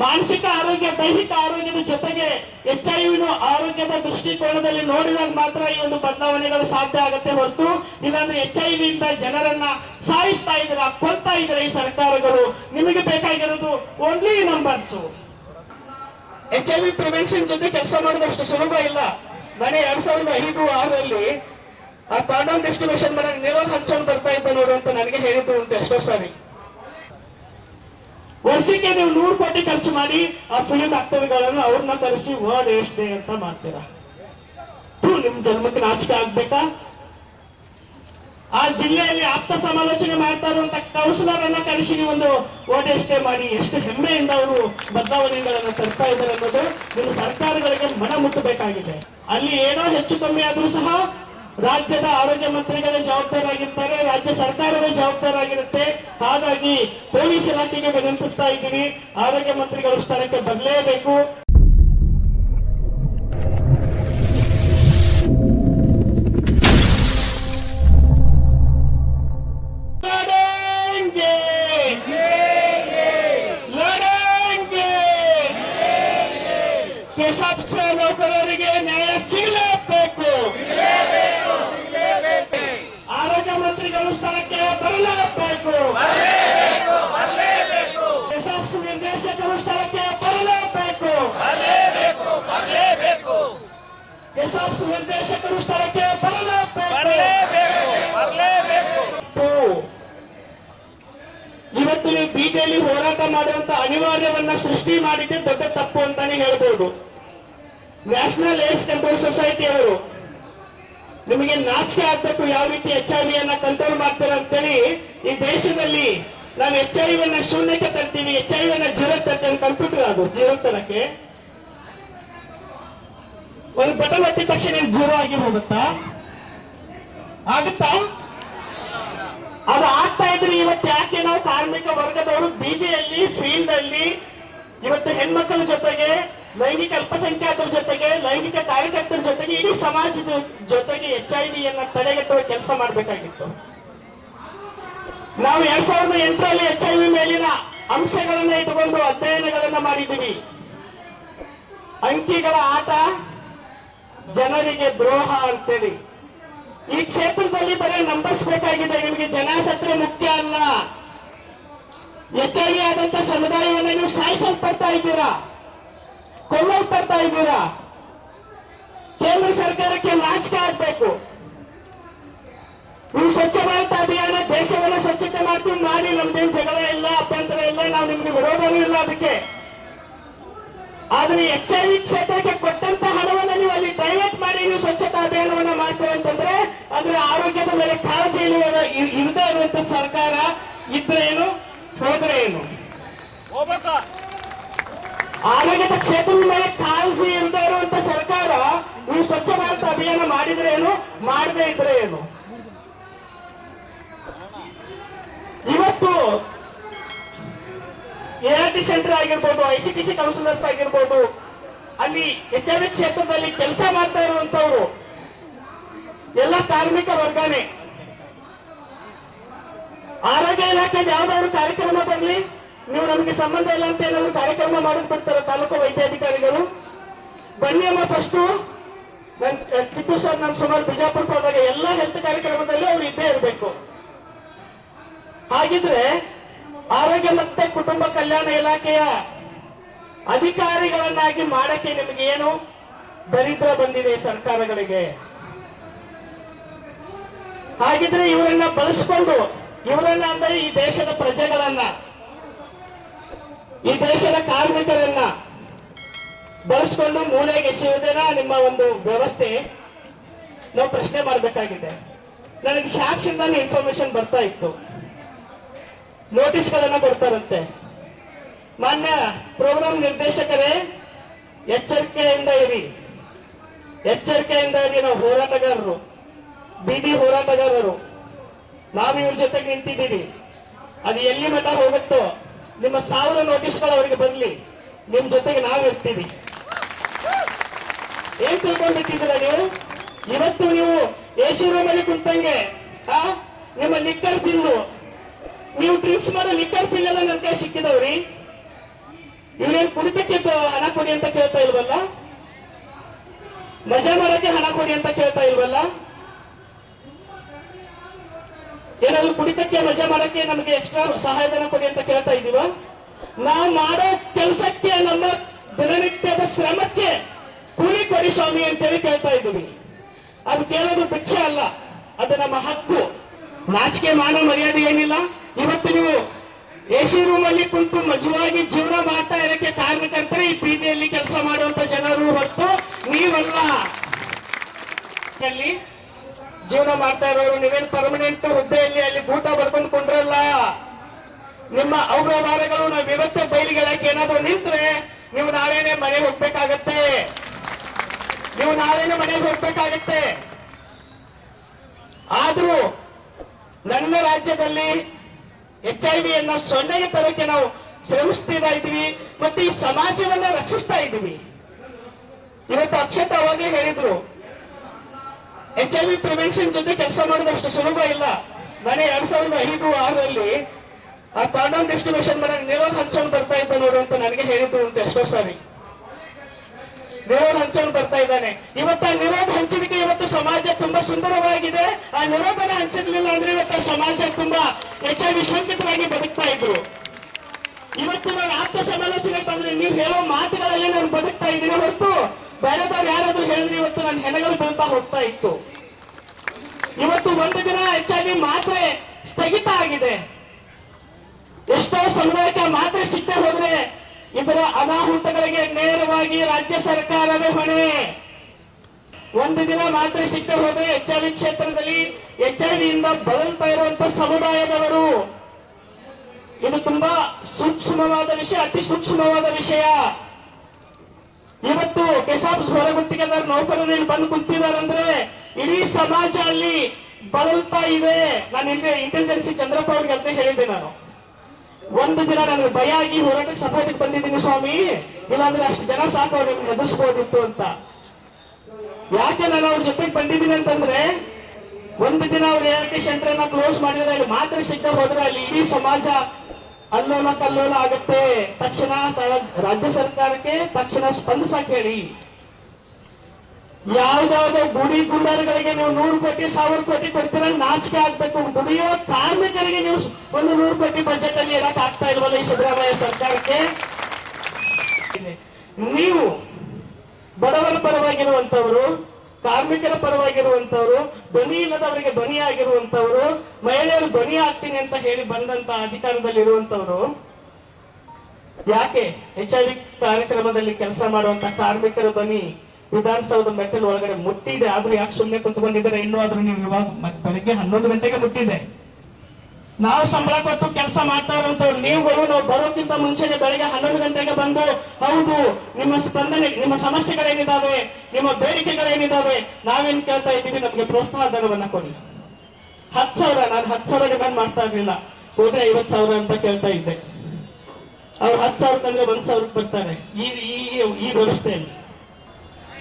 ಮಾನಸಿಕ ಆರೋಗ್ಯ, ದೈಹಿಕ ಆರೋಗ್ಯದ ಜೊತೆಗೆ ಎಚ್ ಐ ವಿನು ಆರೋಗ್ಯದ ದೃಷ್ಟಿಕೋನದಲ್ಲಿ ನೋಡಿದಾಗ ಮಾತ್ರ ಈ ಒಂದು ಬದಲಾವಣೆಗಳು ಸಾಧ್ಯ ಆಗುತ್ತೆ ಹೊರತು ಇಲ್ಲಾಂದ್ರೆ ಎಚ್ ಐ ವಿಯಿಂದ ಜನರನ್ನ ಸಾಯಿಸ್ತಾ ಇದ್ದೀರಾ, ಕೊಲ್ತಾ ಇದ್ದೀರಾ ಈ ಸರ್ಕಾರಗಳು? ನಿಮಗೆ ಬೇಕಾಗಿರೋದು only numbers H I V prevention ಜೊತೆ ಕೆಲಸ ಮಾಡೋದಷ್ಟು ಸುಲಭ ಇಲ್ಲ. ನಾನೇ ಎರಡ್ ಸಾವಿರದ ಐದು, ಆರರಲ್ಲಿ ಆ ಕಾಂಡೋಮ್ ಡಿಸ್ಟ್ರಿಬ್ಯೂಷನ್ ಮಾಡಕ್ ನಿರೋಧ ಹಂಚೋನ್ ಬರ್ತಾ ಇದ್ದ ನೋಡು ಅಂತ ನನಗೆ ಹೇಳಿದ್ದು ಉಂಟು ಎಷ್ಟೋ ಸಾರಿ. ವರ್ಷಕ್ಕೆ ನೀವು ನೂರು ಕೋಟಿ ಖರ್ಚು ಮಾಡಿ ಆ ಫಿಲ್ಮ್ ಆಕ್ಟರ್ಗಳನ್ನು ಅವ್ರನ್ನ ಕರೆಸಿ ವರ್ಡ್ ಏಸ್ಟ್ ಡೇ ಅಂತ ಮಾಡ್ತೀರಾ? ನಿಮ್ ಜನ್ಮಕ್ಕೆ ನಾಚಿಕೆ ಆಗ್ಬೇಕಾ? ಆ ಜಿಲ್ಲೆಯಲ್ಲಿ ಆಪ್ತ ಸಮಾಲೋಚನೆ ಮಾಡ್ತಾ ಇರುವಂತ ಕೌನ್ಸಿಲರ್ ಅನ್ನ ಕರೆಸಿ ನೀವೊಂದು ಓಟ್ ಮಾಡಿ, ಎಷ್ಟು ಹೆಮ್ಮೆಯಿಂದ ಅವರು ಬದಲಾವಣೆಗಳನ್ನ ತರ್ತಾ ಇದ್ದಾರೆ ಅನ್ನೋದು ನಿಮ್ಮ ಸರ್ಕಾರಗಳಿಗೆ ಮನ ಮುಟ್ಟಬೇಕಾಗಿದೆ ಅಲ್ಲಿ ಏನೋ ಹೆಚ್ಚು ಕಮ್ಮಿ ಆದ್ರೂ ಸಹ ರಾಜ್ಯದ ಆರೋಗ್ಯ ಮಂತ್ರಿಗಳೇ ಜವಾಬ್ದಾರಾಗಿರ್ತಾರೆ, ರಾಜ್ಯ ಸರ್ಕಾರವೇ ಜವಾಬ್ದಾರಾಗಿರುತ್ತೆ. ಹಾಗಾಗಿ ಪೊಲೀಸ್ ಇಲಾಖೆಗೆ ವಿನಂತಿಸ್ತಾ ಇದ್ದೀವಿ. ಆರೋಗ್ಯ ಮಂತ್ರಿಗಳು ಸ್ಥಳಕ್ಕೆ ಬರಲೇಬೇಕು. ಕೆಸಪ್ಸ ನೌಕರರಿಗೆ ನ್ಯಾಯ ಸಿಗಲೇಬೇಕು ಆರೋಗ್ಯ ಮಂತ್ರಿಗಳು ಸ್ಥಳಕ್ಕೆ ಬರಲೇಬೇಕು. ಎಸ್ಎಫ್ಸಿ ನಿರ್ದೇಶಕರು ಸ್ಥಳಕ್ಕೆ ಬರಲೇಬೇಕು. ಎಸ್ಎಫ್ಸಿ ನಿರ್ದೇಶಕರು ಸ್ಥಳಕ್ಕೆ ಬರಲೇಬೇಕು. ಇವತ್ತು ನೀವು ಬೀದಿಯಲ್ಲಿ ಹೋರಾಟ ಮಾಡುವಂತ ಅನಿವಾರ್ಯವನ್ನ ಸೃಷ್ಟಿ ಮಾಡಿದ್ದೆ ದೊಡ್ಡ ತಪ್ಪು ಅಂತಾನೆ ಹೇಳ್ಬೋದು. ನ್ಯಾಷನಲ್ ಏಡ್ಸ್ ಕಂಟ್ರೋಲ್ ಸೊಸೈಟಿ ಅವರು ನಿಮಗೆ ನಾಚಿಕೆ ಆಗ್ಬೇಕು ಯಾವ ರೀತಿ ಎಚ್ ಐ ಅನ್ನ ಕಂಟ್ರೋಲ್ ಮಾಡ್ತಾರೆ ಅಂತೇಳಿ ಈ ದೇಶದಲ್ಲಿ ನಾವು ಎಚ್ ಐ ಅನ್ನ ಶೂನ್ಯಕ್ಕೆ ತರ್ತೀವಿ, ಎಚ್ ಐ ಅನ್ನ ಜೀರೋ ತರ್ತೀವಿ ಕಂಪ್ಯೂಟರ್ ಅದು, ಜೀರೋ ಒಂದು ಬಟನ್ ಒತ್ತಿದ ತಕ್ಷಣ ಜೀರೋ ಆಗಿ ಹೋಗುತ್ತಾ? ಆಗುತ್ತಾ? ಅದು ಆಗ್ತಾ ಇದ್ರೆ ಇವತ್ತು ಯಾಕೆ ನಾವು ಕಾರ್ಮಿಕ ವರ್ಗದವರು ಬೀದಿಯಲ್ಲಿ ಫೀಲ್ಡ್ ಅಲ್ಲಿ, ಇವತ್ತು ಹೆಣ್ಮಕ್ಕಳ ಜೊತೆಗೆ ಲೈಂಗಿಕ ಅಲ್ಪಸಂಖ್ಯಾತರ ಜೊತೆಗೆ, ಲೈಂಗಿಕ ಕಾರ್ಯಕರ್ತರ ಜೊತೆಗೆ, ಇಡೀ ಸಮಾಜದ ಜೊತೆಗೆ ಎಚ್ ಐ ವಿಯನ್ನ ತಡೆಗಟ್ಟುವ ಕೆಲಸ ಮಾಡಬೇಕಾಗಿತ್ತು. ನಾವು ಎರಡ್ ಸಾವಿರದ ಎಂಟರಲ್ಲಿ ಎಚ್ ಐ ವಿ ಮೇಲಿನ ಅಂಶಗಳನ್ನ ಇಟ್ಟುಕೊಂಡು ಅಧ್ಯಯನಗಳನ್ನ ಮಾಡಿದ್ದೀವಿ. ಅಂಕಿಗಳ ಆಟ, ಜನರಿಗೆ ದ್ರೋಹ ಅಂತೇಳಿ. ಈ ಕ್ಷೇತ್ರದಲ್ಲಿ ಬರೀ ನಂಬರ್ಸ್ ಬೇಕಾಗಿದೆ, ನಿಮಗೆ ಜನ ಸತ್ರೆ ಮುಖ್ಯ ಅಲ್ಲ. ಎಚ್ ಐ ವಿ ಆದಂತ ಸಮುದಾಯವನ್ನ ನೀವು ಸಾಯಿಸಲ್ಪಡ್ತಾ ಇದ್ದೀರಾ? ಕೊಳ್ಳಲ್ಪಡ್ತಾ ಇದ್ದೀರಾ? ಕೇಂದ್ರ ಸರ್ಕಾರಕ್ಕೆ ನಾಚಿಕೆ ಆಗ್ಬೇಕು. ನೀವು ಸ್ವಚ್ಛ ಭಾರತ ಅಭಿಯಾನ ದೇಶವನ್ನ ಸ್ವಚ್ಛತೆ ಮಾಡ್ತೀವಿ ಮಾಡಿ ನಮ್ದೇನ್ ಜಗಳ ಇಲ್ಲ ಅಭ್ಯಂತರ ಇಲ್ಲ ನಾವು ನಿಮ್ಗೆ ವಿರೋಧನೂ ಇಲ್ಲ ಅದಕ್ಕೆ. ಆದ್ರೆ ಎಚ್ ಐ ವಿ ಕ್ಷೇತ್ರಕ್ಕೆ ಕೊಟ್ಟಂತ ಹಣವನ್ನ ನೀವು ಅಲ್ಲಿ ಡೈವರ್ಟ್ ಮಾಡಿ ನೀವು ಸ್ವಚ್ಛತಾ ಅಭಿಯಾನವನ್ನ ಮಾಡ್ತೀವಿ ಅಂತಂದ್ರೆ ಅಂದ್ರೆ ಆರೋಗ್ಯದ ಮೇಲೆ ಕಾಳಜಿ ಇಲ್ಲದ ಇರದೇ ಇರುವಂತ ಸರ್ಕಾರ ಇದ್ರೆ ಏನು ಹೋದ್ರೆ ಏನು? ಆರೋಗ್ಯದ ಕ್ಷೇತ್ರದ ಮೇಲೆ ಕಾಳಜಿ ಇಲ್ಲದೆ ಇರುವಂತ ಸರ್ಕಾರ ನೀವು ಸ್ವಚ್ಛ ಭಾರತ ಅಭಿಯಾನ ಮಾಡಿದ್ರೆ ಏನು ಮಾಡದೇ ಇದ್ರೆ ಏನು ಇವತ್ತು ಎ ಆರ್ ಟಿ ಸೆಂಟರ್ ಆಗಿರ್ಬೋದು I C T C counsellors ಆಗಿರ್ಬೋದು, ಅಲ್ಲಿ ಎಚ್ ಐ ವಿ ಕ್ಷೇತ್ರದಲ್ಲಿ ಕೆಲಸ ಮಾಡ್ತಾ ಇರುವಂತವ್ರು ಎಲ್ಲ ಕಾರ್ಮಿಕ ವರ್ಗನೇ. ಆರೋಗ್ಯ ಇಲಾಖೆಗೆ ಯಾವ್ದಾದ್ರು ಕಾರ್ಯಕ್ರಮ ಬರಲಿ ನೀವು ನಮಗೆ ಸಂಬಂಧ ಇಲ್ಲ ಅಂತ ಏನಾದ್ರು ಕಾರ್ಯಕ್ರಮ ಬಿಡ್ತಾರೆ ತಾಲೂಕು ವೈದ್ಯಾಧಿಕಾರಿಗಳು. ಬನ್ನಿ ಅಮ್ಮ ಫಸ್ಟ್ ನನ್ ಟಿಪ್ಪು ಸರ್ ನಾನು ಸುಮಾರು ಬಿಜಾಪುರಕ್ಕೆ ಹೋದಾಗ ಎಲ್ಲ ಹೆಲ್ತ್ ಕಾರ್ಯಕ್ರಮದಲ್ಲಿ ಅವ್ರು ಇದ್ದೇ ಇರಬೇಕು. ಹಾಗಿದ್ರೆ ಆರೋಗ್ಯ ಮತ್ತೆ ಕುಟುಂಬ ಕಲ್ಯಾಣ ಇಲಾಖೆಯ ಅಧಿಕಾರಿಗಳನ್ನಾಗಿ ಮಾಡಕ್ಕೆ ನಿಮಗೆ ಏನು ದರಿದ್ರ ಬಂದಿದೆ ಸರ್ಕಾರಗಳಿಗೆ. ಹಾಗಿದ್ರೆ ಇವರನ್ನ ಬಳಸ್ಕೊಂಡು, ಇವರನ್ನ ಅಂದ್ರೆ ಈ ದೇಶದ ಪ್ರಜೆಗಳನ್ನ, ಈ ದೇಶದ ಕಾರ್ಮಿಕರನ್ನ ಬಳಸ್ಕೊಂಡು ಮೂಲೆಗೆ ಎಸೆಯುವುದೇನ ನಿಮ್ಮ ಒಂದು ವ್ಯವಸ್ಥೆ? ನಾವು ಪ್ರಶ್ನೆ ಮಾಡಬೇಕಾಗಿದೆ. ನನಗೆ ಸಾಕ್ಷಿಂದ ಇನ್ಫಾರ್ಮೇಶನ್ ಬರ್ತಾ ಇತ್ತು. ನೋಟಿಸ್ಗಳನ್ನ ಕೊಡ್ತಾರಂತೆ. ಮಾನ್ಯ ಪ್ರೋಗ್ರಾಂ ನಿರ್ದೇಶಕರೇ, ಎಚ್ಚರಿಕೆಯಿಂದ ಇರಿ. ಎಚ್ಚರಿಕೆಯಿಂದ ಇರಿ ನಾವು ಹೋರಾಟಗಾರರು, ಬೀದಿ ಹೋರಾಟಗಾರರು. ನಾವು ಇವ್ರ ಜೊತೆಗೆ ನಿಂತಿದ್ದೀವಿ. ಅದು ಎಲ್ಲಿ ಮಠ ಹೋಗುತ್ತೋ, ನಿಮ್ಮ ಸಾವಿರ ನೋಟಿಸ್ಗಳು ಅವರಿಗೆ ಬರಲಿ. ನಿಮ್ಮ ಜೊತೆಗೆ ನಾವು ಇರ್ತೀವಿ. ಏನ್ ತಿಳ್ಕೊಂಡಿದ್ದೀರಾ ನೀವು? ಇವತ್ತು ನೀವು ಎಸಿ ರೂಮಲ್ಲಿ ಕುಂತಂಗೆ, ಆ, ನಿಮ್ಮ ಲಿಕ್ಕರ್ ಬಿಲ್ಲು ನೀವು ಡ್ರಿಂಕ್ಸ್ ಮಾಡೋ ಲಿಕ್ಕರ್ ಬಿಲ್ ಎಲ್ಲ ನನ್ನ ಕೈ ಕುಡಿತಕ್ಕೆ ಇವ್ರೇನ್ ಕೊಡಿ ಅಂತ ಕೇಳ್ತಾ ಇಲ್ವಲ್ಲ? ಮಜಾ ಮಾಡಕ್ಕೆ ಹಣ ಕೊಡಿ ಅಂತ ಕೇಳ್ತಾ ಇಲ್ವಲ್ಲ? ಏನಾದ್ರು ಕುಡಿತಕ್ಕೆ ಮಜಾ ಮಾಡಕ್ಕೆ ನಮಗೆ ಎಕ್ಸ್ಟ್ರಾ ಸಹಾಯಧನ ಕೊಡಿ ಅಂತ ಕೇಳ್ತಾ ಇದೀವ? ನಾವು ಮಾಡೋ ಕೆಲಸಕ್ಕೆ, ನಮ್ಮ ದಿನನಿತ್ಯದ ಶ್ರಮಕ್ಕೆ ಕೂಲಿ ಕೊಡಿ ಸ್ವಾಮಿ ಅಂತೇಳಿ ಕೇಳ್ತಾ ಇದ್ದೀವಿ. ಅದು ಕೇಳೋದು ಭಿಕ್ಷೆ ಅಲ್ಲ, ಅದು ನಮ್ಮ ಹಕ್ಕು. ನಾಚಿಕೆ ಮಾಡೋ ಮರ್ಯಾದೆ ಏನಿಲ್ಲ. ಇವತ್ತು ನೀವು ಎ ಸಿ ರೂಮ್ ಅಲ್ಲಿ ಕುಂತು ಮಜವಾಗಿ ಜೀವನ ಮಾಡ್ತಾ ಇರಕ್ಕೆ ಕಾರಣಕ್ಕಂತಾರೆ ಈ ಬೀದಿಯಲ್ಲಿ ಕೆಲಸ ಮಾಡುವಂತ ಜನರು ಹೊರತು ನೀವಲ್ಲ. ಜೀವನ ಮಾಡ್ತಾ ಇರೋರು, ನೀವೇನು ಪರ್ಮನೆಂಟ್ ಹುದ್ದೆಯಲ್ಲಿ ಅಲ್ಲಿ ಭೂತ ಬರ್ಕೊಂಡು ಕೊಂಡ್ರಲ್ಲ ನಿಮ್ಮ ಅವ್ಯವಹಾರಗಳು ನಾವು ಇವತ್ತೇ ಬೈಲಿಗಳಕ್ಕೆ ಏನಾದ್ರು ನಿಂತ್ರೆ ನೀವು ನಾಳೆನೆ ಮನೆಗೆ ಹೋಗ್ಬೇಕಾಗತ್ತೆ. ನೀವು ನಾಳೆನೆ ಮನೆಗೆ ಹೋಗ್ಬೇಕಾಗತ್ತೆ. ಆದ್ರೂ ನನ್ನ ರಾಜ್ಯದಲ್ಲಿ ಎಚ್ ಐ ವಿಯನ್ನ ಸೊನ್ನೆಗೆ ತರೋಕೆ ನಾವು ಶ್ರಮಿಸ್ತಾ ಇದ್ದೀವಿ ಮತ್ತೆ ಈ ಸಮಾಜವನ್ನ ರಕ್ಷಿಸ್ತಾ ಇದ್ದೀವಿ ಇವತ್ತು ಅಕ್ಷತ ಅವಾಗೇ ಹೇಳಿದ್ರು ಎಚ್ ಐ ವಿ ಪ್ರಿವೆನ್ಷನ್ ಜೊತೆ ಕೆಲಸ ಮಾಡೋದಷ್ಟು ಸುಲಭ ಇಲ್ಲ. ಮನೆ ಎರಡ್ ಸಾವಿರದ ಐದು ಆರಲ್ಲಿ ಆ ಕಾಂಡೋಮ್ ಡಿಸ್ಟ್ರಿಬ್ಯೂಷನ್ ಮಾಡಕ್ ನಿರೋಧ ಹಂಚೋನ್ ಬರ್ತಾ ಇದ್ದ ನೋಡು ಅಂತ ನನಗೆ ಹೇಳಿದ್ರು ಅಂತ ಎಷ್ಟೋ ಸಾರಿ. ನಿರೋಧ ಹಂಚೋನ್ ಬರ್ತಾ ಇದ್ದಾನೆ. ಇವತ್ತು ಆ ನಿರೋಧ ಹಂಚಿದಕ್ಕೆ ಇವತ್ತು ಸಮಾಜ ತುಂಬಾ ಸುಂದರವಾಗಿದೆ. ಆ ನಿರೋಧನ ಹಂಚಿರ್ಲಿಲ್ಲ ಅಂದ್ರೆ ಇವತ್ತು ಸಮಾಜ ತುಂಬಾ ಹೆಚ್ಚಾಗಿ ಶಂಕಿತರಾಗಿ ಬದುಕ್ತಾ ಇದ್ರು. ಇವತ್ತು ನಾನು ಆಪ್ತ ಸಮಾಲೋಚನೆ ಬಂದ್ರೆ ನೀವು ಹೇಳೋ ಮಾತುಗಳಲ್ಲಿ ನಾನು ಬದುಕ್ತಾ ಇದ್ದೀನಿ ಹೊರತು ಬೇರೆದವ್ರು ಯಾರಾದ್ರೂ ಹೇಳಿದ್ರೆ ಇವತ್ತು ನಾನು ಹೆಣಗಳು ಬೀಳ್ತಾ ಹೋಗ್ತಾ ಇತ್ತು. ಇವತ್ತು ಒಂದು ದಿನ ಹೆಚ್ಚಾಗಿ ಮಾತ್ರೆ ಸ್ಥಗಿತ ಆಗಿದೆ. ಎಷ್ಟೋ ಸಮುದಾಯಕ್ಕೆ ಮಾತ್ರೆ ಸಿಕ್ಕೇ ಹೋದ್ರೆ ಇದರ ಅನಾಹುತಗಳಿಗೆ ನೇರವಾಗಿ ರಾಜ್ಯ ಸರ್ಕಾರವೇ ಹೊಣೆ. ಒಂದು ದಿನ ಮಾತ್ರ ಸಿಕ್ಕ ಹೋದ್ರೆ ಎಚ್ ಐ ವಿ ಕ್ಷೇತ್ರದಲ್ಲಿ ಎಚ್ ಐ ವಿಯಿಂದ ಬದಲ್ತಾ ಇರುವಂತ ಸಮುದಾಯದವರು. ಇದು ತುಂಬಾ ಸೂಕ್ಷ್ಮವಾದ ವಿಷಯ, ಅತಿ ಸೂಕ್ಷ್ಮವಾದ ವಿಷಯ. ಇವತ್ತು ಕೆಸಾಬ್ಸ್ ಹೊರಗುತ್ತಿಗೆದಾರ ನೌಕರರು ಇಲ್ಲಿ ಬಂದು ಕುಂತಿದಾರಂದ್ರೆ ಇಡೀ ಸಮಾಜ ಅಲ್ಲಿ ಬದಲ್ತಾ ಇದೆ. ನಾನು ಇಲ್ಲಿ ಇಂಟೆಲಿಜೆನ್ಸಿ ಚಂದ್ರಪ್ಪ ಅವ್ರಿಗೆ ಅಂತ ಹೇಳಿದ್ದೆ ನಾನು. ಒಂದು ದಿನ ನನಗೆ ಭಯ ಆಗಿ ಹೋರಾಟ ಬಂದಿದ್ದೀನಿ ಸ್ವಾಮಿ. ಇಲ್ಲಾಂದ್ರೆ ಅಷ್ಟು ಜನ ಸಾಕು ಅವ್ರಿಗೆ ಎದುರಿಸ್ಬೋದಿತ್ತು ಅಂತ. ಯಾಕೆ ನಾನು ಅವ್ರ ಜೊತೆಗೆ ಬಂದಿದ್ದೀನಿ ಅಂತಂದ್ರೆ, ಒಂದು ದಿನ ಅವ್ರು ಏಕೆ ಸೆಂಟರ್ ಅನ್ನ ಕ್ಲೋಸ್ ಮಾಡಿದ್ರೆ ಅಲ್ಲಿ ಮಾತ್ರ ಸಿಕ್ಕ ಹೋದ್ರೆ ಅಲ್ಲಿ ಇಡೀ ಸಮಾಜ ಅಲ್ಲೋಲ ಕಲ್ಲೋಲ ಆಗುತ್ತೆ. ತಕ್ಷಣ ರಾಜ್ಯ ಸರ್ಕಾರಕ್ಕೆ ತಕ್ಷಣ ಸ್ಪಂದಿಸಕ್ಕೆ ಹೇಳಿ. ಯಾವ್ದಾವ್ದೋ ಗುಡಿ ಗುಂಡಾರಗಳಿಗೆ ನೀವು ನೂರು ಕೋಟಿ, ಸಾವಿರ ಕೋಟಿ ಕೊಡ್ತೀರ? ನಾಚಿಕೆ ಆಗ್ಬೇಕು. ದುಡಿಯೋ ಕಾರ್ಮಿಕರಿಗೆ ನೀವು ಒಂದು ನೂರು ಕೋಟಿ ಬಜೆಟ್ ಅಲ್ಲಿ ಇರಕ್ ಆಗ್ತಾ ಇಲ್ವಲ್ಲ ಈ ಸಿದ್ದರಾಮಯ್ಯ ಸರ್ಕಾರಕ್ಕೆ? ನೀವು ಬಡವರ ಪರವಾಗಿರುವಂತವರು ಕಾರ್ಮಿಕರ ಪರವಾಗಿರುವಂತವರು ಧ್ವನಿ ಇಲ್ಲದವರಿಗೆ ಧ್ವನಿ ಆಗಿರುವಂತವರು ಮಹಿಳೆಯರು ಧ್ವನಿ ಆಗ್ತೀನಿ ಅಂತ ಹೇಳಿ ಬಂದಂತ ಅಧಿಕಾರದಲ್ಲಿ ಇರುವಂತವರು ಯಾಕೆ? ಎಚ್ ಐ ವಿ ಕಾರ್ಯಕ್ರಮದಲ್ಲಿ ಕೆಲಸ ಮಾಡುವಂತ ಕಾರ್ಮಿಕರ ಧ್ವನಿ ವಿಧಾನಸೌಧ ಮೆಟ್ಟಲು ಒಳಗಡೆ ಮುಟ್ಟಿದೆ. ಆದ್ರೂ ಯಾಕೆ ಸುಮ್ಮನೆ ಕುತ್ಕೊಂಡಿದ್ದಾರೆ ಇನ್ನೂ ಆದ್ರೂ ನೀವು ಇವಾಗ ಬೆಳಿಗ್ಗೆ ಹನ್ನೊಂದು ಗಂಟೆಗೆ ಮುಟ್ಟಿದೆ. ನಾವು ಸಂಬಳ ಕೊಟ್ಟು ಕೆಲಸ ಮಾಡ್ತಾ ಇರುವಂತವ್ರು ನೀವುಗಳು ನಾವು ಬರೋಕ್ಕಿಂತ ಮುಂಚೆನೆ ಬೆಳಗ್ಗೆ ಹನ್ನೊಂದು ಗಂಟೆಗೆ ಬಂದು, ಹೌದು, ನಿಮ್ಮ ಸ್ಪಂದನೆ, ನಿಮ್ಮ ಸಮಸ್ಯೆಗಳೇನಿದಾವೆ, ನಿಮ್ಮ ಬೇಡಿಕೆಗಳೇನಿದಾವೆ, ನಾವೇನ್ ಕೇಳ್ತಾ ಇದ್ದೀವಿ? ನಮಗೆ ಪ್ರೋತ್ಸಾಹ ಧನವನ್ನ ಕೊಡಿ. ಹತ್ತು ಸಾವಿರ, ನಾನು ಹತ್ತು ಸಾವಿರ ಡಿಮ್ಯಾಂಡ್ ಮಾಡ್ತಾ ಇರ್ಲಿಲ್ಲ. ಹೋದ್ರೆ ಐವತ್ ಸಾವಿರ ಅಂತ ಕೇಳ್ತಾ ಇದ್ದೆ. ಅವ್ರು ಹತ್ತು ಸಾವಿರ ತಂದ್ರೆ ಒಂದ್ ಸಾವಿರ ಬರ್ತಾರೆ. ಈ ಈ ವ್ಯವಸ್ಥೆಯಲ್ಲಿ.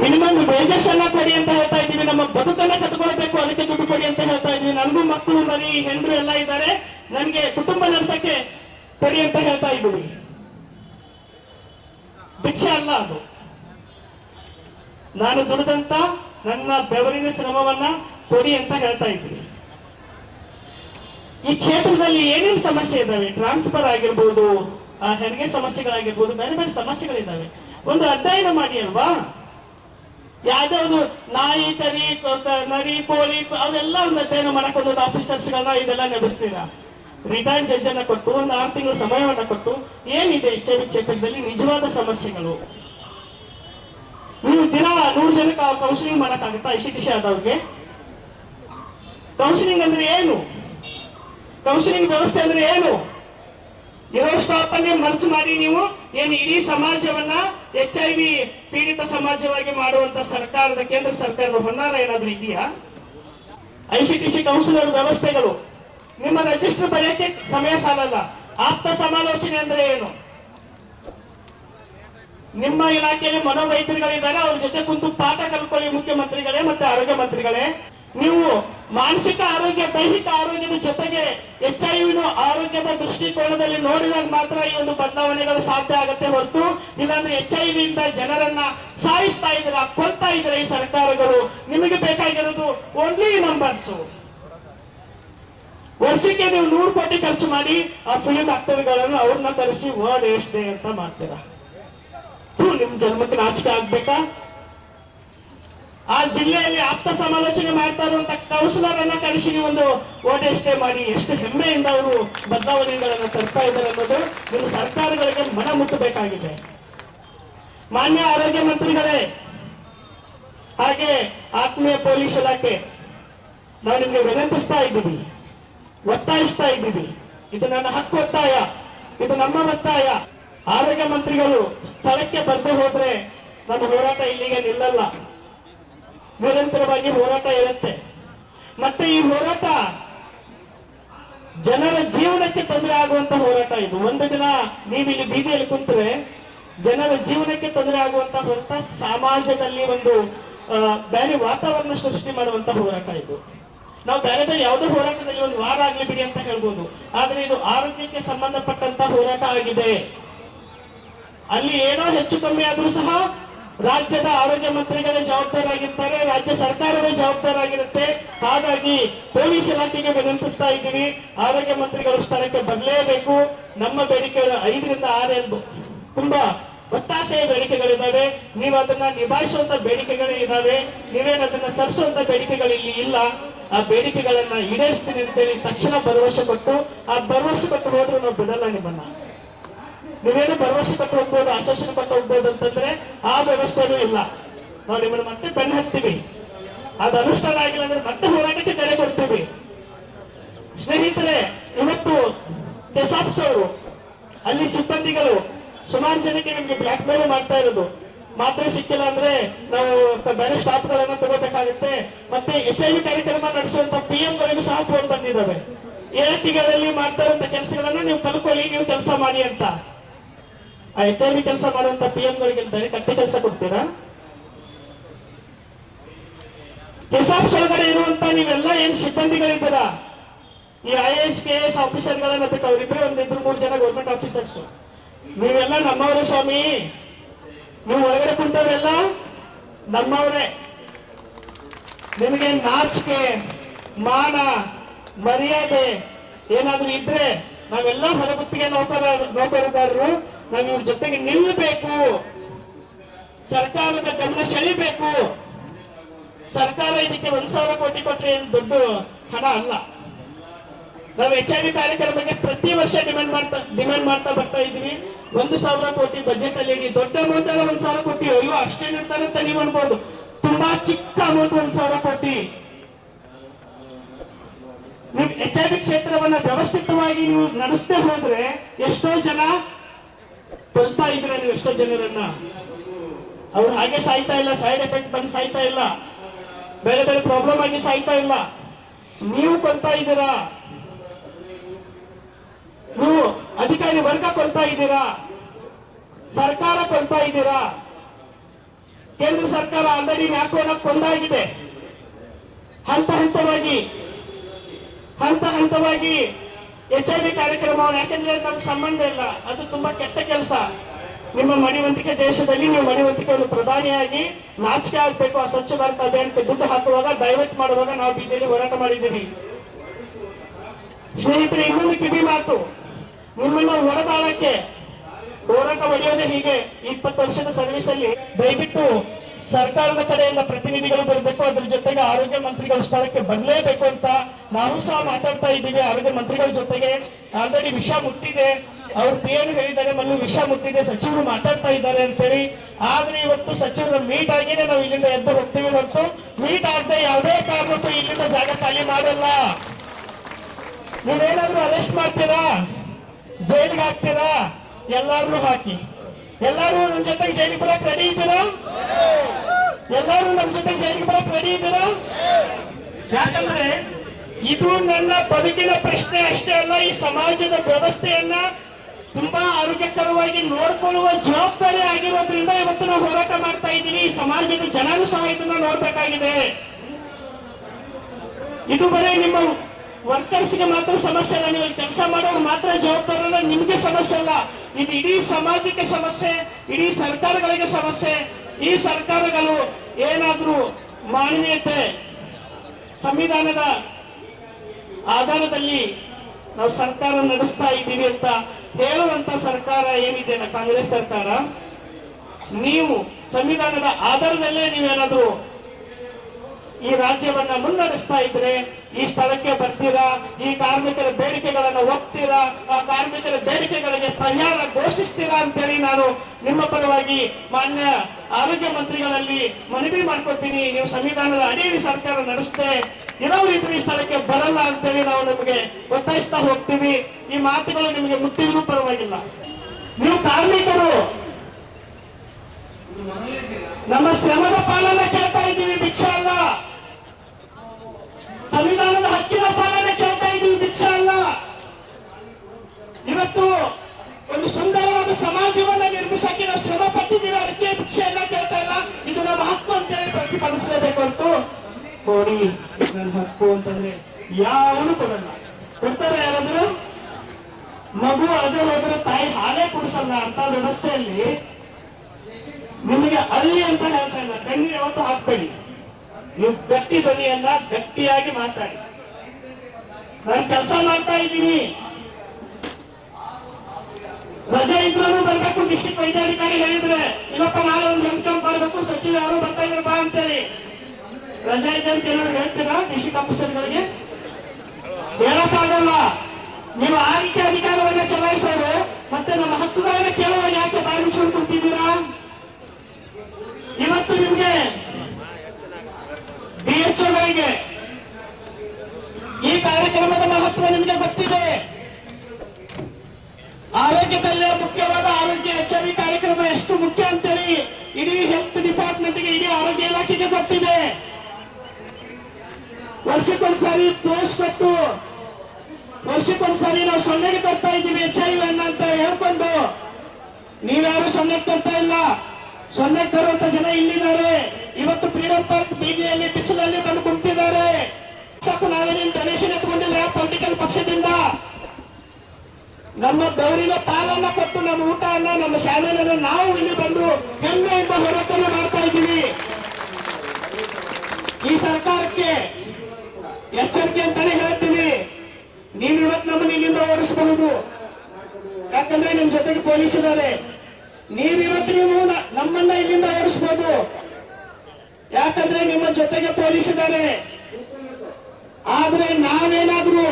ಮಿನಿಮಮ್ ವೇಜಸ್ ಅನ್ನ ಕೊಡಿ ಅಂತ ಹೇಳ್ತಾ ಇದ್ದೀವಿ. ನಮ್ಮ ಬದುಕನ್ನ ಕಟ್ಕೊಳ್ಬೇಕು, ಅದಕ್ಕೆ ದುಡ್ಡು ಕೊಡಿ ಅಂತ ಹೇಳ್ತಾ ಇದ್ದೀವಿ. ನನಗೂ ಮಕ್ಕಳು, ಮರಿ, ಹೆಂಡರು ಎಲ್ಲ ಇದ್ದಾರೆ. ನನಗೆ ಕುಟುಂಬ ನಡೆಸಕ್ಕೆ ಕೊಡಿ ಅಂತ ಹೇಳ್ತಾ ಇದ್ದೀವಿ. ಭಿಕ್ಷೆ ಅಲ್ಲ ಅದು. ನಾನು ದುಡಿದಂತ ನನ್ನ ಬೆವರಿನ ಶ್ರಮವನ್ನ ಕೊಡಿ ಅಂತ ಹೇಳ್ತಾ ಇದ್ದೀವಿ. ಈ ಕ್ಷೇತ್ರದಲ್ಲಿ ಏನೇನು ಸಮಸ್ಯೆ ಇದಾವೆ ಟ್ರಾನ್ಸ್ಫರ್ ಆಗಿರ್ಬೋದು, ಆ ಹೆರಿಗೆ ಸಮಸ್ಯೆಗಳಾಗಿರ್ಬೋದು, ಬೇರೆ ಬೇರೆ ಸಮಸ್ಯೆಗಳಿದ್ದಾವೆ. ಒಂದು ಅಧ್ಯಯನ ಮಾಡಿ ಅಲ್ವಾ? ಯಾವ್ದಾವ್ದು ನಾಯಿ, ತರಿ ನರಿ, ಕೋಳಿ ಅವೆಲ್ಲ ಒಂದು ಅಧ್ಯಯನ ಮಾಡಕ್ ಒಂದು ಇದೆಲ್ಲ ನೆಲೆಸ್ತೀರಾ ರಿಟೈರ್ಡ್ ಜಡ್ಜ್ ಅನ್ನ ಕೊಟ್ಟು, ಒಂದು ಆರು ತಿಂಗಳು ಸಮಯವನ್ನ ಕೊಟ್ಟು, ಏನಿದೆ ವಿ ಕ್ಷೇತ್ರದಲ್ಲಿ ನಿಜವಾದ ಸಮಸ್ಯೆಗಳು? ನೀವು ದಿನ ನೂರು ಜನಕ್ಕೆ ಕೌನ್ಸಿಲಿಂಗ್ ಮಾಡಕ್ಕಾಗುತ್ತಾ? ಸಿ ಆದವ್ರಿಗೆ? ಕೌನ್ಸಿಲಿಂಗ್ ಅಂದ್ರೆ ಏನು? ಕೌನ್ಸಿಲಿಂಗ್ ವ್ಯವಸ್ಥೆ ಅಂದ್ರೆ ಏನು? ಇರೋ ಸ್ಟಾಪ್ ಮಾಡಿ ನೀವು ಏನು ಇಡೀ ಸಮಾಜವನ್ನ ಎಚ್ ಐ ವಿ ಪೀಡಿತ ಸಮಾಜವಾಗಿ ಮಾಡುವಂತ ಸರ್ಕಾರದ, ಕೇಂದ್ರ ಸರ್ಕಾರದ ಹೊನ್ನಾರ ಏನಾದ್ರೂ ಇದೆಯಾ I C T C counsellor ವ್ಯವಸ್ಥೆಗಳು. ನಿಮ್ಮ ರಿಜಿಸ್ಟರ್ ಬರೆಯಕ್ಕೆ ಸಮಯ ಸಾಲಲ್ಲ. ಆಪ್ತ ಸಮಾಲೋಚನೆ ಅಂದ್ರೆ ಏನು? ನಿಮ್ಮ ಇಲಾಖೆಯಲ್ಲಿ ಮನೋವೈದ್ಯರುಗಳಿದ್ದಾರೆ ಅವ್ರ ಜೊತೆ ಕುಂತು ಪಾಠ ಕಲ್ಕೊಳ್ಳಿ ಮುಖ್ಯಮಂತ್ರಿಗಳೇ ಮತ್ತೆ ಆರೋಗ್ಯ ಮಂತ್ರಿಗಳೇ. ನೀವು ಮಾನಸಿಕ ಆರೋಗ್ಯ, ದೈಹಿಕ ಆರೋಗ್ಯದ ಜೊತೆಗೆ ಎಚ್ ಐ ವಿನ ಆರೋಗ್ಯದ ದೃಷ್ಟಿಕೋನದಲ್ಲಿ ನೋಡಿದಾಗ ಮಾತ್ರ ಈ ಒಂದು ಬದಲಾವಣೆಗಳು ಸಾಧ್ಯ ಆಗುತ್ತೆ ಹೊರತು ಇಲ್ಲಾಂದ್ರೆ ಎಚ್ ಐ ವಿಯಿಂದ ಜನರನ್ನ ಸಾಯಿಸ್ತಾ ಇದ್ದೀರಾ, ಕೊಲ್ತಾ ಇದ್ದೀರಾ ಈ ಸರ್ಕಾರಗಳು? ನಿಮಗೆ ಬೇಕಾಗಿರೋದು ಓನ್ಲಿ ನಂಬರ್ಸ್ ವರ್ಷಕ್ಕೆ ನೀವು ನೂರು ಕೋಟಿ ಖರ್ಚು ಮಾಡಿ ಆ ಫಿಲ್ಮ್ ಆಕ್ಟರ್ಗಳನ್ನು ಅವ್ರನ್ನ ಕರೆಸಿ ವರ್ಡ್ ಎಷ್ಟೇ ಅಂತ ಮಾಡ್ತೀರಾ? ನಿಮ್ ಜನ್ಮಕ್ಕೆ ನಾಚಿಕೆ ಆಗ್ಬೇಕಾ? ಆ ಜಿಲ್ಲೆಯಲ್ಲಿ ಆಪ್ತ ಸಮಾಲೋಚನೆ ಮಾಡ್ತಾ ಇರುವಂತ ಕೌನ್ಸಿಲರ್ ಕಳಿಸಿ ಒಂದು ಓಟ್ ಎಷ್ಟೇ ಮಾಡಿ, ಎಷ್ಟು ಹೆಮ್ಮೆಯಿಂದ ಅವರು ಬದಲಾವಣೆಗಳನ್ನು ತರ್ತಾ ಇದ್ದಾರೆ ಅನ್ನೋದು ನಿಮ್ಮ ಸರ್ಕಾರಗಳಿಗೆ ಮನ ಮುಟ್ಟಬೇಕಾಗಿದೆ ಮಾನ್ಯ ಆರೋಗ್ಯ ಮಂತ್ರಿಗಳೇ, ಹಾಗೆ ಆತ್ಮೀಯ ಪೊಲೀಸ್ ಇಲಾಖೆ, ನಾವು ನಿಮ್ಗೆ ವಿನಂತಿಸ್ತಾ ಇದ್ದೀವಿ, ಒತ್ತಾಯಿಸ್ತಾ ಇದ್ದೀವಿ. ಇದು ನನ್ನ ಹಕ್ಕು ಒತ್ತಾಯ, ಇದು ನಮ್ಮ ಒತ್ತಾಯ. ಆರೋಗ್ಯ ಮಂತ್ರಿಗಳು ಸ್ಥಳಕ್ಕೆ ಬರ್ದೇ ಹೋದ್ರೆ ನಮ್ಮ ಹೋರಾಟ ಇಲ್ಲಿಗೆ ನಿಲ್ಲಲ್ಲ. ನಿರಂತರವಾಗಿ ಹೋರಾಟ ಇರುತ್ತೆ. ಮತ್ತೆ ಈ ಹೋರಾಟ ಜನರ ಜೀವನಕ್ಕೆ ತೊಂದರೆ ಆಗುವಂತ ಹೋರಾಟ ಇದು. ಒಂದು ದಿನ ನೀವು ಇಲ್ಲಿ ಬೀದಿಯಲ್ಲಿ ಕುಂತ್ರೆ ಜನರ ಜೀವನಕ್ಕೆ ತೊಂದರೆ ಆಗುವಂತ ಹೋರಾಟ ಸಮಾಜದಲ್ಲಿ ಒಂದು ಬೇರೆ ವಾತಾವರಣ ಸೃಷ್ಟಿ ಮಾಡುವಂತ ಹೋರಾಟ ಇದು. ನಾವು ಬೇರೆ ಬೇರೆ ಯಾವುದೋ ಹೋರಾಟದಲ್ಲಿ ಒಂದು ವಾರ ಆಗ್ಲಿ ಬಿಡಿ ಅಂತ ಹೇಳ್ಬೋದು. ಆದ್ರೆ ಇದು ಆರೋಗ್ಯಕ್ಕೆ ಸಂಬಂಧಪಟ್ಟಂತ ಹೋರಾಟ ಆಗಿದೆ. ಅಲ್ಲಿ ಏನೋ ಹೆಚ್ಚು ಕಮ್ಮಿ ಆದ್ರೂ ಸಹ ರಾಜ್ಯದ ಆರೋಗ್ಯ ಮಂತ್ರಿಗಳೇ ಜವಾಬ್ದಾರಾಗಿರ್ತಾರೆ, ರಾಜ್ಯ ಸರ್ಕಾರವೇ ಜವಾಬ್ದಾರಾಗಿರುತ್ತೆ. ಹಾಗಾಗಿ ಪೊಲೀಸ್ ಇಲಾಖೆಗೆ ವಿನಂತಿಸ್ತಾ ಇದ್ದೀವಿ ಆರೋಗ್ಯ ಮಂತ್ರಿಗಳು ಸ್ಥಳಕ್ಕೆ ಬರಲೇಬೇಕು. ನಮ್ಮ ಬೇಡಿಕೆ ಐದರಿಂದ ಆರು ತುಂಬಾ ಒತ್ತಾಸೆಯ ಬೇಡಿಕೆಗಳಿದ್ದಾವೆ. ನೀವು ಅದನ್ನ ನಿಭಾಯಿಸುವಂತ ಬೇಡಿಕೆಗಳೇ ಇದ್ದಾವೆ. ನೀವೇನು ಅದನ್ನ ಸರಿಸುವಂತ ಬೇಡಿಕೆಗಳು ಇಲ್ಲಿ ಇಲ್ಲ. ಆ ಬೇಡಿಕೆಗಳನ್ನ ಈಡೇರಿಸ್ತೀನಿ ಅಂತೇಳಿ ತಕ್ಷಣ ಭರವಸೆ ಕೊಟ್ಟು, ಆ ಭರವಸೆ ಕೊಟ್ಟು ಹೋದ್ರೆ ನಾವು ಬಿಡಲ್ಲ ನಿಮ್ಮನ್ನ. ನೀವೇನು ಭರವಸೆ ಕೊಟ್ಟು ಹೋಗ್ಬೋದು, ಆಶ್ವಾಸನೆ ಹೋಗ್ಬೋದು ಅಂತಂದ್ರೆ ಆ ವ್ಯವಸ್ಥೆನೂ ಇಲ್ಲ. ನಾವು ನಿಮ್ಮನ್ನು ಮತ್ತೆ ಬೆನ್ನು ಹತ್ತೀವಿ. ಅದು ಅನುಷ್ಠಾನ ಆಗಿಲ್ಲ ಅಂದ್ರೆ ಮತ್ತೆ ಹೋರಾಟಕ್ಕೆ ಕರೆ ಕೊಡ್ತೀವಿ. ಸ್ನೇಹಿತರೆ, ಇವತ್ತು ಡೆಸಾಪ್ಸ್ ಅವರು, ಅಲ್ಲಿ ಸಿಬ್ಬಂದಿಗಳು ಸುಮಾರು ಜನಕ್ಕೆ ನಿಮ್ಗೆ ಬ್ಲಾಕ್ ಮೇಲ್ ಮಾಡ್ತಾ ಇರೋದು. ಮಾತ್ರ ಸಿಕ್ಕಿಲ್ಲ ಅಂದ್ರೆ ನಾವು ಬೇರೆ ಸ್ಟಾಫ್ ಗಳನ್ನ ತಗೋಬೇಕಾಗುತ್ತೆ. ಮತ್ತೆ ಎಚ್ ಐ ವಿ ಕಾರ್ಯಕ್ರಮ ನಡೆಸುವಂತ ಪಿ ಎಂ ಗಳಿಗೂ ಸಹ ಫೋನ್ ಬಂದಿದ್ದಾವೆ. ಗಳಲ್ಲಿ ಮಾಡ್ತಾ ಇರುವಂತ ಕೆಲಸಗಳನ್ನ ನೀವು ಕಲ್ಕೊಳ್ಳಿ ನೀವು ಕೆಲಸ ಮಾಡಿ ಅಂತ. ಆ ಎಚ್ ಐ ವಿ ಕೆಲಸ ಮಾಡುವಂತ ಪಿ ಎಂ ಗಳಿಗೆ ಬೇರೆ ಕತ್ತೆ ಕೆಲಸ ಕೊಡ್ತೀರಾ? ಕೆಸಾಪ್ಸ್ ಒಳಗಡೆ ಇರುವಂತ ನೀವೆಲ್ಲ ಏನ್ ಸಿಬ್ಬಂದಿಗಳಿದ್ದೀರಾ? ಈ ಐ ಎಸ್ ಕೆ ಎಸ್ ಆಫೀಸರ್ಗಳನ್ನ ಬಿಟ್ಟು ಅವರಿಬ್ಬರೇ ಒಂದಿಬ್ರು ಮೂರು ಜನ ಗೌರ್ಮೆಂಟ್ ಆಫೀಸರ್ಸ್ ನೀವೆಲ್ಲ ನಮ್ಮವರೇ ಸ್ವಾಮಿ. ನೀವು ಒಳಗಡೆ ಕುಂತವರೆಲ್ಲ ನಮ್ಮವರೇ. ನಿಮಗೆ ನಾಚಿಕೆ, ಮಾನ, ಮರ್ಯಾದೆ ಏನಾದ್ರೂ ಇದ್ರೆ ನಾವೆಲ್ಲ ಹೊರಗುತ್ತಿಗೆ ನೌಕರ ನೌಕರದಾರರು. ನಾವು ಇವ್ರ ಜೊತೆಗೆ ನಿಲ್ಲಬೇಕು ಸರ್ಕಾರದ ಗಮನ ಸೆಳಿಬೇಕು. ಸರ್ಕಾರ ಇದಕ್ಕೆ ಒಂದ್ ಸಾವಿರ ಕೋಟಿ ಕೊಟ್ಟರೆ ಏನು ದೊಡ್ಡ ಹಣ ಅಲ್ಲ. ನಾವು ಎಚ್ ಐ ವಿ ಕಾರ್ಯಕ್ರಮಕ್ಕೆ ಪ್ರತಿ ವರ್ಷ ಡಿಮ್ಯಾಂಡ್ ಮಾಡ್ತಾ ಡಿಮ್ಯಾಂಡ್ ಮಾಡ್ತಾ ಬರ್ತಾ ಇದೀವಿ ಒಂದು ಸಾವಿರ ಕೋಟಿ ಬಜೆಟ್ ಅಲ್ಲಿ ಇಡಿ ದೊಡ್ಡ ಅಮೌಂಟ್ ಅಲ್ಲ, ಒಂದ್ ಸಾವಿರ ಕೋಟಿ. ಅಯ್ಯೋ, ಅಷ್ಟೇ ಇರ್ತಾರೆ ಅಂತ ನೀವು ಅನ್ಬೋದು. ತುಂಬಾ ಚಿಕ್ಕ ಅಮೌಂಟ್ ಒಂದ್ ಸಾವಿರ ಕೋಟಿ. ನೀವು ಎಚ್ ಐ ವಿ ಕ್ಷೇತ್ರವನ್ನ ವ್ಯವಸ್ಥಿತವಾಗಿ ನೀವು ನಡೆಸದೆ ಹೋದ್ರೆ ಎಷ್ಟೋ ಜನ ಕೊಲ್ತಾ ಇದ್ರೆ ನೀವು ಎಷ್ಟೋ ಜನರನ್ನ. ಅವ್ರು ಹಾಗೆ ಸಾಯ್ತಾ ಇಲ್ಲ ಸೈಡ್ ಎಫೆಕ್ಟ್ ಬಂದು ಸಾಯ್ತಾ ಇಲ್ಲ. ಬೇರೆ ಬೇರೆ ಪ್ರಾಬ್ಲಮ್ ಆಗಿ ಸಾಯ್ತಾ ಇಲ್ಲ. ನೀವು ಕೊಲ್ತಾ ಇದ್ದೀರಾ? ನೀವು ಅಧಿಕಾರಿ ವರ್ಗ ಕೊಲ್ತಾ ಇದ್ದೀರಾ? ಸರ್ಕಾರ ಕೊಲ್ತಾ ಇದ್ದೀರಾ? ಕೇಂದ್ರ ಸರ್ಕಾರ ಆಲ್ರೆಡಿ ನ್ಯಾಕೋನ ಕೊಂದಾಗಿದೆ. ಹಂತ ಹಂತವಾಗಿ ಹಂತ ಹಂತವಾಗಿ. ಎಚ್ ಐ ವಿ ಕಾರ್ಯಕ್ರಮವನ್ನು ಯಾಕೆಂದ್ರೆ ನಮ್ಗೆ ಸಂಬಂಧ ಇಲ್ಲ. ಅದು ತುಂಬಾ ಕೆಟ್ಟ ಕೆಲಸ. ನಿಮ್ಮ ಮಣಿವಂತಿಕೆ ದೇಶದಲ್ಲಿ ನೀವು ಮಣಿವಂತಿಕೆ ಒಂದು ಪ್ರಧಾನಿಯಾಗಿ ನಾಚಿಕೆ ಆಗ್ಬೇಕು, ಆ ಸ್ವಚ್ಛ ಭಾರತ ಅಭಿಯಾನಕ್ಕೆ ದುಡ್ಡು ಹಾಕುವಾಗ ಡೈವರ್ಟ್ ಮಾಡುವಾಗ ನಾವು ಬೀದಿಯಲ್ಲಿ ಹೋರಾಟ ಮಾಡಿದ್ದೀವಿ. ಸ್ನೇಹಿತರೆ, ಇನ್ನೊಂದು ಕಿವಿ ಮಾತು. ನಿಮ್ಮನ್ನ ಹೊರದಾಳಕ್ಕೆ ಹೋರಾಟ ಒಡೆಯೋದೇ ಹೀಗೆ. ಇಪ್ಪತ್ತು ವರ್ಷದ ಸರ್ವಿಸ್ ಅಲ್ಲಿ ದಯವಿಟ್ಟು ಸರ್ಕಾರದ ಕಡೆಯಿಂದ ಪ್ರತಿನಿಧಿಗಳು ಬರಬೇಕು, ಅದ್ರ ಜೊತೆಗೆ ಆರೋಗ್ಯ ಮಂತ್ರಿಗಳು ಸ್ಥಳಕ್ಕೆ ಬರಲೇಬೇಕು ಅಂತ ನಾವು ಸಹ ಮಾತಾಡ್ತಾ ಇದ್ದೀವಿ. ಆರೋಗ್ಯ ಮಂತ್ರಿಗಳ ಜೊತೆಗೆ ಆಲ್ರೆಡಿ ವಿಷ ಮುಟ್ಟಿದೆ. ಅವ್ರು ಏನು ಹೇಳಿದ್ದಾರೆ ಮಲ್ಲು ವಿಷ ಮುಟ್ಟಿದೆ, ಸಚಿವರು ಮಾತಾಡ್ತಾ ಇದ್ದಾರೆ ಅಂತೇಳಿ. ಆದ್ರೆ ಇವತ್ತು ಸಚಿವರು ಮೀಟ್ ಆಗಿನೇ ನಾವು ಇಲ್ಲಿಂದ ಎದ್ದು ಹೋಗ್ತೀವಿ ಹೊರತು ಮೀಟ್ ಆಗದೆ ಯಾವುದೇ ಕಾರಣಕ್ಕೂ ಇಲ್ಲಿಂದ ಜಾಗ ಖಾಲಿ ಮಾಡಲ್ಲ. ನೀವೇನಾದ್ರೂ ಅರೆಸ್ಟ್ ಮಾಡ್ತೀರಾ? ಜೈಲಿಗೆ ಹಾಕ್ತೀರಾ? ಎಲ್ಲಾರು ಹಾಕಿ. ಎಲ್ಲಾರು ನನ್ನ ಜೊತೆಗೆ ಜೈಲಿಗೆ ಬರಕ್ ರೆಡಿ ಇದ್ದೀರಾ? ಎಲ್ಲಾರು ನಮ್ಮ ಜೊತೆ ಜೈಲಿಗೆ ಬರಕ್ ರೆಡಿ ಇದ್ದೀರಾ? ಯಾಕಂದ್ರೆ ಇದು ನನ್ನ ಬದುಕಿನ ಪ್ರಶ್ನೆ ಅಷ್ಟೇ ಅಲ್ಲ, ಈ ಸಮಾಜದ ವ್ಯವಸ್ಥೆಯನ್ನ ತುಂಬಾ ಆರೋಗ್ಯಕರವಾಗಿ ನೋಡ್ಕೊಳ್ಳುವ ಜವಾಬ್ದಾರಿ ಆಗಿರೋದ್ರಿಂದ ಇವತ್ತು ನಾವು ಹೋರಾಟ ಮಾಡ್ತಾ ಇದ್ದೀವಿ. ಈ ಸಮಾಜದ ಜನರು ಸಹ ಇದನ್ನ ನೋಡ್ಬೇಕಾಗಿದೆ. ಇದು ಬರೀ ನಿಮ್ಮ ವರ್ಕರ್ಸ್ಗೆ ಮಾತ್ರ ಸಮಸ್ಯೆ ಅಲ್ಲ, ನೀವು ಕೆಲಸ ಮಾಡೋರು ಮಾತ್ರ ಜವಾಬ್ದಾರಲ್ಲ ನಿಮ್ಗೆ ಸಮಸ್ಯೆ ಅಲ್ಲ. ಇದು ಇಡೀ ಸಮಾಜಕ್ಕೆ ಸಮಸ್ಯೆ, ಇಡೀ ಸರ್ಕಾರಗಳಿಗೆ ಸಮಸ್ಯೆ. ಈ ಸರ್ಕಾರಗಳು ಏನಾದರೂ ಮಾನವೀಯತೆ ಸಂವಿಧಾನದ ಆಧಾರದಲ್ಲಿ ನಾವು ಸರ್ಕಾರ ನಡೆಸ್ತಾ ಇದ್ದೀವಿ ಅಂತ ಹೇಳುವಂತ ಸರ್ಕಾರ ಏನಿದೆ ಕಾಂಗ್ರೆಸ್ ಸರ್ಕಾರ? ನೀವು ಸಂವಿಧಾನದ ಆಧಾರದಲ್ಲೇ ನೀವೇನಾದ್ರೂ ಈ ರಾಜ್ಯವನ್ನ ಮುನ್ನಡೆಸ್ತಾ ಇದ್ರೆ, ಈ ಸ್ಥಳಕ್ಕೆ ಬರ್ತೀರಾ, ಈ ಕಾರ್ಮಿಕರ ಬೇಡಿಕೆಗಳನ್ನ ಒಪ್ತೀರಾ, ಆ ಕಾರ್ಮಿಕರ ಬೇಡಿಕೆಗಳಿಗೆ ಪರಿಹಾರ ಘೋಷಿಸ್ತೀರಾ ಅಂತೇಳಿ ನಾನು ನಿಮ್ಮ ಪರವಾಗಿ ಮಾನ್ಯ ಆರೋಗ್ಯ ಮಂತ್ರಿಗಳಲ್ಲಿ ಮನವಿ ಮಾಡ್ಕೊತೀನಿ. ನೀವು ಸಂವಿಧಾನದ ಅಡಿಯಲ್ಲಿ ಸರ್ಕಾರ ನಡೆಸ್ತೆ ಇರೋ ರೀತಿ ಸ್ಥಳಕ್ಕೆ ಬರಲ್ಲ ಅಂತೇಳಿ ನಾವು ನಿಮಗೆ ಒತ್ತಾಯಿಸ್ತಾ ಹೋಗ್ತೀವಿ. ಈ ಮಾತುಗಳು ನಿಮಗೆ ಮುಟ್ಟಿದ್ರೂ ಪರವಾಗಿಲ್ಲ. ನೀವು ಕಾರ್ಮಿಕರು, ನಮ್ಮ ಶ್ರಮದ ಪಾಲನೆ ಕೇಳ್ತಾ ಇದ್ದೀವಿ, ಭಿಕ್ಷೆ ಅಲ್ಲ. ಸಂವಿಧಾನದ ಹಕ್ಕಿನ ಪಾಲನೆ ಕೇಳ್ತಾ ಇದ್ದೀವಿ, ಭಿಕ್ಷೆ ಅಲ್ಲ. ಇವತ್ತು ಒಂದು ಸುಂದರವಾದ ಸಮಾಜವನ್ನ ನಿರ್ಮಿಸಕ್ಕೆ ನಾವು ಶ್ರಮ ಪಟ್ಟಿದ್ದೀವಿ. ಅದಕ್ಕೆ ಭಿಕ್ಷೆಯನ್ನ ಕೇಳ್ತಾ ಇಲ್ಲ. ಇದು ನಮ್ಮ ಹಕ್ಕು ಅಂತ ಹೇಳಿ ಪ್ರತಿಪಾದಿಸಲೇಬೇಕು ಅಂತ ಕೊಡಿ ನನ್ನ ಹಕ್ಕು ಅಂತಂದ್ರೆ ಯಾವನು ಕೊಡಲ್ಲ. ಕೊಡ್ತಾರೆ ಯಾರಾದ್ರೂ? ಮಗು, ಅದೇ ಹೋದ್ರೆ ತಾಯಿ ಹಾಲೇ ಕುಡಿಸಲ್ಲ ಅಂತ ವ್ಯವಸ್ಥೆಯಲ್ಲಿ ನಿಮಗೆ ಅಲ್ಲಿ ಅಂತ ಹೇಳ್ತಾ ಇಲ್ಲ. ಕಣ್ಣೀರು ಯಾವತ್ತು ಹಾಕ್ಬೇಡಿ. ನೀವು ಗಟ್ಟಿ ಧ್ವನಿಯನ್ನ ಗಟ್ಟಿಯಾಗಿ ಮಾತಾಡಿ. ನಾನು ಕೆಲಸ ಮಾಡ್ತಾ ಇದ್ದೀನಿ. ರಜೆ ಇದ್ರೂ ಬರ್ಬೇಕು, ಡಿಸ್ಟಿಕ್ ವೈದ್ಯಾಧಿಕಾರಿ ಹೇಳಿದ್ರೆ, ಇಲ್ಲಪ್ಪ, ನಾಳೆ ಒಂದು ಎಂ ಬರ್ಬೇಕು ಸಚಿವ ಯಾರು ಬರ್ತಾ ಇದ್ರು ಬಾ ಅಂತೇಳಿ. ರಜೆ ಇದೆ ಅಂತ ಏನಾದ್ರು ಹೇಳ್ತೀರಾ, ಡಿಸ್ಟಿಕ್ ಆಫೀಸರ್ಗಳಿಗೆ? ಆಗಲ್ಲ ನೀವು ಆ ರೀತಿ ಅಧಿಕಾರವನ್ನ ಚಲಾಯಿಸೋರು, ಮತ್ತೆ ನಮ್ಮ ಹಕ್ಕುಗಳನ್ನ ಕೇಳುವಾಗ ಯಾಕೆ ಬಾಯಿ ಇವತ್ತು ನಿಮ್ಗೆ ಡಿಎಚ್ಒಗಳಿಗೆ ಈ ಕಾರ್ಯಕ್ರಮದ ಮಹತ್ವ ನಿಮಗೆ ಗೊತ್ತಿದೆ ಆರೋಗ್ಯದಲ್ಲೇ ಮುಖ್ಯವಾದ ಆರೋಗ್ಯ ಎಚ್ಐವಿ ಕಾರ್ಯಕ್ರಮ ಎಷ್ಟು ಮುಖ್ಯ ಅಂತೇಳಿ ಇಡೀ ಹೆಲ್ತ್ ಡಿಪಾರ್ಟ್ಮೆಂಟ್ಗೆ ಇಡೀ ಆರೋಗ್ಯ ಇಲಾಖೆಗೆ ಗೊತ್ತಿದೆ. ವರ್ಷಕ್ಕೊಂದ್ಸಾರಿ ತೋರಿಸ್ಕೊಟ್ಟು ವರ್ಷಕ್ಕೊಂದ್ಸಾರಿ ನಾವು ಸೊನ್ನೆಗೆ ತರ್ತಾ ಇದ್ದೀವಿ ಎಚ್ ಐ ಅಂತ ಹೇಳ್ಕೊಂಡು. ನೀವ್ಯಾರು ಸೊನ್ನೆಗೆ ತರ್ತಾ ಇಲ್ಲ? ಸೊನ್ನೆಗೆ ತರುವಂತ ಜನ ಇಲ್ಲಿದ್ದಾರೆ. ಇವತ್ತು ಫ್ರೀಡಂ ಪಾರ್ಕ್ ಬೀದಿಯಲ್ಲಿ, ಬಿಸಿಲಲ್ಲಿ ಬಂದು ಕುಂತಿದ್ದಾರೆ. ಸಾಕು ನಾವೇನೇನು ಡೊನೇಷನ್ ಎತ್ಕೊಂಡಿಲ್ಲ ಪೊಲಿಟಿಕಲ್ ಪಕ್ಷದಿಂದ. ನಮ್ಮ ಗೌರಿನ ಪಾಲನ್ನ ಕೊಟ್ಟು ನಮ್ಮ ಊಟವನ್ನ ನಮ್ಮ ಶಾಲೆಯನ್ನು ನಾವು ಇಲ್ಲಿ ಬಂದು ಹೆಮ್ಮೆಯಿಂದ ಹೋರಾಟವನ್ನು ಮಾಡ್ತಾ ಇದ್ದೀವಿ. ಈ ಸರ್ಕಾರಕ್ಕೆ ಎಚ್ಚರಿಕೆ ಅಂತಾನೆ ಹೇಳ್ತೀನಿ. ನೀವು ಇವತ್ತು ನಮ್ಮನ್ನ ಇಲ್ಲಿಂದ ಓಡಿಸಬಹುದು. ಯಾಕಂದ್ರೆ ನಿಮ್ ಜೊತೆಗೆ ಪೊಲೀಸ್ ಇದ್ದಾರೆ ನೀವು ಇವತ್ತು ನೀವು ನಮ್ಮನ್ನ ಇಲ್ಲಿಂದ ಓಡಿಸಬಹುದು. ಯಾಕಂದ್ರೆ ನಿಮ್ಮ ಜೊತೆಗೆ ಪೊಲೀಸ್ ಇದ್ದಾರೆ ಆದ್ರೆ ನಾವೇನಾದ್ರೂ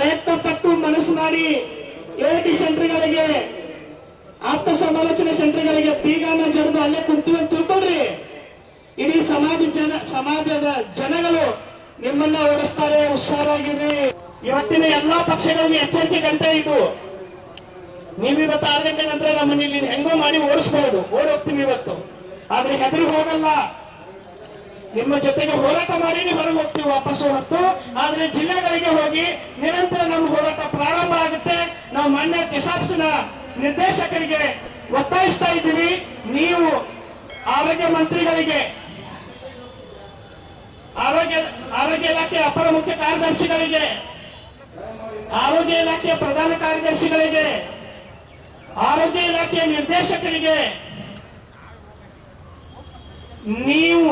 ಪ್ರಯತ್ನ ಪಟ್ಟು ಮನಸ್ಸು ಮಾಡಿ ಎ ಸೆಂಟರ್ಗಳಿಗೆ ಆಪ್ತ ಸಮಾಲೋಚನೆ ಸೆಂಟರ್ಗಳಿಗೆ ಬೀಗನ ಜರಿದು ಅಲ್ಲೇ ಕುಂತೀವಿ ಅಂತ ತಿಳ್ಕೊಳ್ರಿ. ಇಡೀ ಸಮಾಜ ಜನ, ಸಮಾಜದ ಜನಗಳು ನಿಮ್ಮನ್ನ ಓಡಿಸ್ತಾರೆ, ಹುಷಾರಾಗಿರ್ರಿ. ಇವತ್ತಿನ ಎಲ್ಲಾ ಪಕ್ಷಗಳಿಗೆ ಎಚ್ಚರಿಕೆ ಗಂಟೆ ಇದು. ನೀವು ಇವತ್ತು ಆರು ಗಂಟೆ ನಂತರ ನಮ್ಮನ್ನ ಇಲ್ಲಿ ಹೆಂಗೋ ಮಾಡಿ ಓಡಿಸ್ಬಹುದು ಓಡೋಗ್ತೀವಿ ಇವತ್ತು. ಆದ್ರೆ ಹೆದರಿ ಹೋಗಲ್ಲ. ನಿಮ್ಮ ಜೊತೆಗೆ ಹೋರಾಟ ಮಾಡಿ ಹೊರಗೆ ಹೋಗ್ತೀವಿ ವಾಪಸ್ ಹೊತ್ತು ಆದ್ರೆ ಜಿಲ್ಲೆಗಳಿಗೆ ಹೋಗಿ ನಿರಂತರ ನಮ್ಮ ಹೋರಾಟ ಪ್ರಾರಂಭ ಆಗುತ್ತೆ. ನಾವು ಮಾನ್ಯ ಕಿಸಾಪ್ಸ್ನ ನಿರ್ದೇಶಕರಿಗೆ ಒತ್ತಾಯಿಸ್ತಾ ಇದ್ದೀವಿ. ನೀವು ಆರೋಗ್ಯ ಮಂತ್ರಿಗಳಿಗೆ, ಆರೋಗ್ಯ ಆರೋಗ್ಯ ಇಲಾಖೆ ಅಪರ ಮುಖ್ಯ ಕಾರ್ಯದರ್ಶಿಗಳಿಗೆ, ಆರೋಗ್ಯ ಇಲಾಖೆಯ ಪ್ರಧಾನ ಕಾರ್ಯದರ್ಶಿಗಳಿಗೆ, ಆರೋಗ್ಯ ಇಲಾಖೆಯ ನಿರ್ದೇಶಕರಿಗೆ, ನೀವು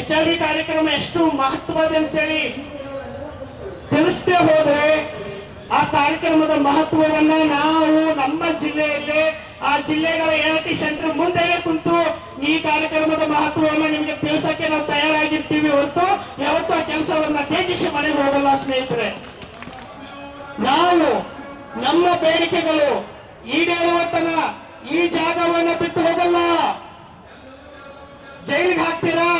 ಎಚ್ ಆರ್ ವಿ ಕಾರ್ಯಕ್ರಮ ಎಷ್ಟು ಮಹತ್ವದ ಅಂತೇಳಿ ತಿಳಿಸದೆ ಹೋದ್ರೆ ಆ ಕಾರ್ಯಕ್ರಮದ ಮಹತ್ವವನ್ನ ನಾವು ನಮ್ಮ ಜಿಲ್ಲೆಯಲ್ಲಿ, ಆ ಜಿಲ್ಲೆಗಳ ಎ ಸೆಂಟರ್ ಮುಂದೆನೆ ಕುಂತು ಈ ಕಾರ್ಯಕ್ರಮದ ಮಹತ್ವವನ್ನು ನಿಮಗೆ ತಿಳಿಸಕ್ಕೆ ನಾವು ತಯಾರಾಗಿರ್ತೀವಿ ಹೊರತು ಯಾವತ್ತೂ ಆ ಕೆಲಸವನ್ನ ತೇಜಿಸಿ ಮನೆಗೆ ಹೋಗಲ್ಲ ಸ್ನೇಹಿತರೆ. ನಾವು ನಮ್ಮ ಬೇಡಿಕೆಗಳು ಈಡೇರುವತನ ಈ ಜಾಗವನ್ನ ಬಿಟ್ಟು ಹೋಗಲ್ಲ. ಜೈಲಿಗೆ ಹಾಕ್ತೀರಾ?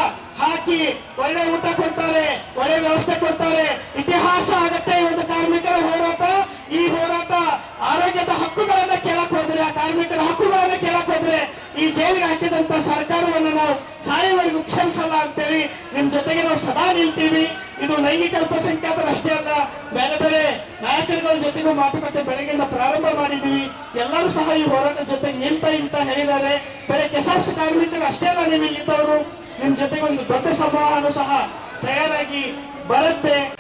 ಹಾಕಿ ಒಳ್ಳೆ ಊಟ ಕೊಡ್ತಾರೆ, ಒಳ್ಳೆ ವ್ಯವಸ್ಥೆ ಕೊಡ್ತಾರೆ. ಇತಿಹಾಸ ಆಗತ್ತೆ ಈ ಒಂದು ಕಾರ್ಮಿಕರ ಹೋರಾಟ. ಈ ಹೋರಾಟ ಆರೋಗ್ಯದ ಹಕ್ಕುಗಳನ್ನ ಕೇಳಕ್ ಹೋದ್ರೆ, ಆ ಕಾರ್ಮಿಕರ ಹಕ್ಕುಗಳನ್ನ ಕೇಳಕ್ ಹೋದ್ರೆ ಈ ಜೈಲಿಗೆ ಹಾಕಿದಂತ ಸರ್ಕಾರವನ್ನು ನಾವು ಸಾಯವರೆಗೂ ಕ್ಷಮಿಸಲ್ಲ ಅಂತೇಳಿ ನಿಮ್ ಜೊತೆಗೆ ನಾವು ಸದಾ ನಿಲ್ತೀವಿ. ಇದು ಲೈಂಗಿಕ ಅಲ್ಪಸಂಖ್ಯಾತರು ಅಷ್ಟೇ ಅಲ್ಲ, ಬೇರೆ ಬೇರೆ ನಾಯಕರುಗಳ ಜೊತೆಗೂ ಮಾತುಕತೆ ಬೆಳಗ್ಗೆಯಿಂದ ಪ್ರಾರಂಭ ಮಾಡಿದೀವಿ ಎಲ್ಲರೂ ಸಹ ಈ ಹೋರಾಟದ ಜೊತೆಗೆ ನಿಲ್ತಾ ಅಂತ ಹೇಳಿದ್ದಾರೆ. ಬೇರೆ ಕೆಸಾಪ್ಸ್ ಕಾರ್ಮಿಕರು ಅಷ್ಟೇ ಅಲ್ಲ ನೀವು ಇಲ್ಲಿದ್ದವರು ನಿಮ್ ಜೊತೆಗೆ ಒಂದು ದೊಡ್ಡ ಸಂವಹನ ಸಹ ತಯಾರಾಗಿ ಬರುತ್ತೆ.